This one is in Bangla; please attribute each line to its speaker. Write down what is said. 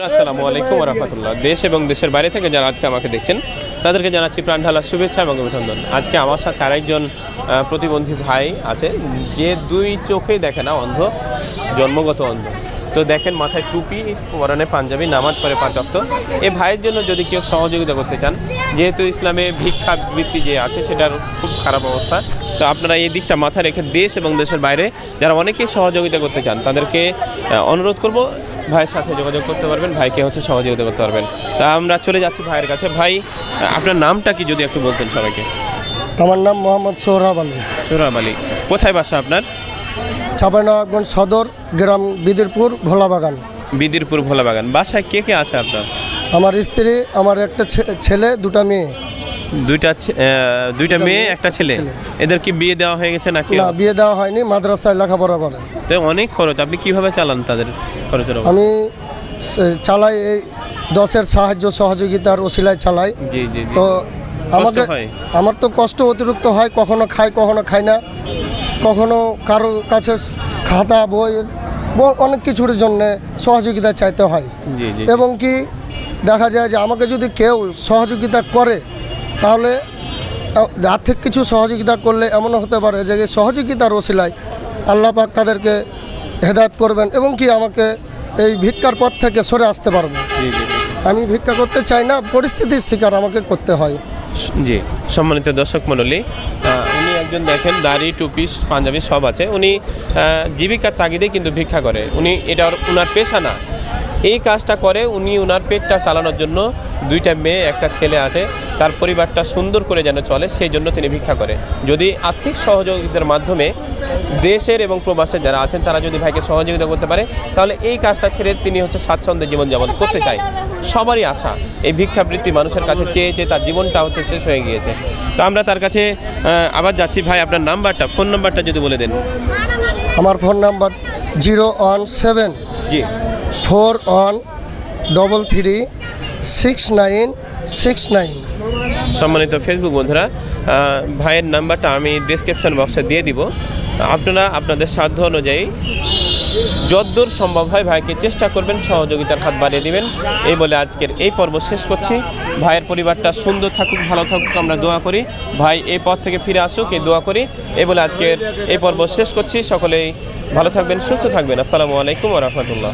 Speaker 1: আসসালামু আলাইকুম রহমতুল্লাহ দেশ এবং দেশের বাইরে থেকে যারা আজকে আমাকে দেখছেন, তাদেরকে জানাচ্ছি প্রাণ ঢালার শুভেচ্ছা এবং অভিনন্দন। আজকে আমার সাথে আরেকজন প্রতিবন্ধী ভাই আছে, যে দুই চোখেই দেখে না অন্ধ, জন্মগত অন্ধ। তো দেখেন, মাথায় টুপি, পরানে পাঞ্জাবি, নামাজ পরে পাঁচ অক্ত এই ভাইয়ের জন্য যদি কেউ সহযোগিতা করতে চান, যেহেতু ইসলামে ভিক্ষা বৃত্তি যে আছে, সেটার খুব খারাপ অবস্থা। তো আপনারা এই দিকটা মাথায় রেখে দেশ এবং দেশের বাইরে যারা অনেকেই সহযোগিতা করতে চান, তাদেরকে অনুরোধ করব ভাইয়ের সাথে যোগাযোগ করতে পারবেন ভাইকে হচ্ছে সহযোগিতা করতে পারবেন। তা আমরা চলে যাচ্ছি ভাইয়ের কাছে। ভাই আপনার নামটা কি যদি একটু বলতেন সবাইকে?
Speaker 2: আমার নাম মোহাম্মদ সোহরাব আলী।
Speaker 1: সুরাব আলী কোথায় বাসা আপনার?
Speaker 2: চাপাইনবাবগঞ্জ সদর গ্রাম বিদিরপুর ভোলাবাগান।
Speaker 1: বিদিরপুর ভোলাবাগান। বাসায় কে কে আছে আপনার?
Speaker 2: আমার স্ত্রী আমার একটা ছেলে দুটা মেয়ে।
Speaker 1: দুইটা দুইটা মেয়ে একটা ছেলে। এদের কি বিয়ে দেওয়া হয়ে গেছে নাকি?
Speaker 2: না বিয়ে দেওয়া হয়নি মাদ্রাসায় লেখাপড়া করে।
Speaker 1: তো অনেক খরচ। আপনি কীভাবে চালান তাদের খরচের
Speaker 2: আমি চালাই এই দশের সাহায্য সহযোগিতার ওসিলায় চালাই।
Speaker 1: জি জি জি।
Speaker 2: তো আমাকে আমার তো কষ্ট অতিরিক্ত হয় কখনো খাই কখনো খাই না। কখনো কারও কাছে খাতা বই অনেক কিছুর জন্য সহযোগিতা চাইতে হয়। এবং কি দেখা যায় যে আমাকে যদি কেউ সহযোগিতা করে তাহলে আর্থিক কিছু সহযোগিতা করলে এমনও হতে পারে যে সহযোগিতার ওসিলায় আল্লাহ পাক তাদেরকে হেদায়ত করবেন এবং কি আমাকে এই ভিক্ষার পথ থেকে সরে আসতে পারব।
Speaker 1: জি জি।
Speaker 2: আমি ভিক্ষা করতে চাই না পরিস্থিতির শিকার আমাকে করতে হয়।
Speaker 1: জি সম্মানিত দর্শক মণ্ডলী উনি একজন দেখেন দাড়ি টুপি পাঞ্জাবি সব আছে। উনি জীবিকার তাগিদে কিন্তু ভিক্ষা করে। উনি এটা ওনার পেশা না। এই কাজটা করে উনি ওনার পেটটা চালানোর জন্য দুইটা মেয়ে একটা ছেলে আছে তার পরিবারটা সুন্দর করে যেন চলে সেই জন্য তিনি ভিক্ষা করে। যদি আর্থিক সহযোগিতার মাধ্যমে দেশের এবং প্রবাসের যারা আছেন তারা যদি ভাইকে সহযোগিতা করতে পারে তাহলে এই কাজটা ছেড়ে তিনি হচ্ছে স্বাচ্ছন্দ্যে জীবনযাপন করতে চায়। সবারই আশা এই ভিক্ষাবৃত্তি মানুষের কাছে চেয়ে চেয়ে তার জীবনটা হচ্ছে শেষ হয়ে গিয়েছে। তো আমরা তার কাছে আবার যাচ্ছি। ভাই আপনার নাম্বারটা ফোন নাম্বারটা যদি বলে দেন।
Speaker 2: আমার phone number zero one seven
Speaker 1: জি।
Speaker 2: Four one double three six nine six nine
Speaker 1: সম্মানিত ফেসবুক বন্ধুরা ভাইয়ের নাম্বারটা আমি ডিসক্রিপশন বক্সে দিয়ে দিব। আপনারা আপনাদের সাধ্য অনুযায়ী যদ্দূর সম্ভব হয় ভাইকে চেষ্টা করবেন, সহযোগিতার হাত বাড়িয়ে দিবেন। এই বলে আজকের এই পর্ব শেষ করছি। ভাইয়ের পরিবারটা সুন্দর থাকুক, ভালো থাকুক, আমরা দোয়া করি। ভাই এই পথ থেকে ফিরে আসুক, এই দোয়া করি। এই বলে আজকের এই পর্ব শেষ করছি। সকলেই ভালো থাকবেন, সুস্থ থাকবেন। আসসালামু আলাইকুম রহমতুল্লাহ।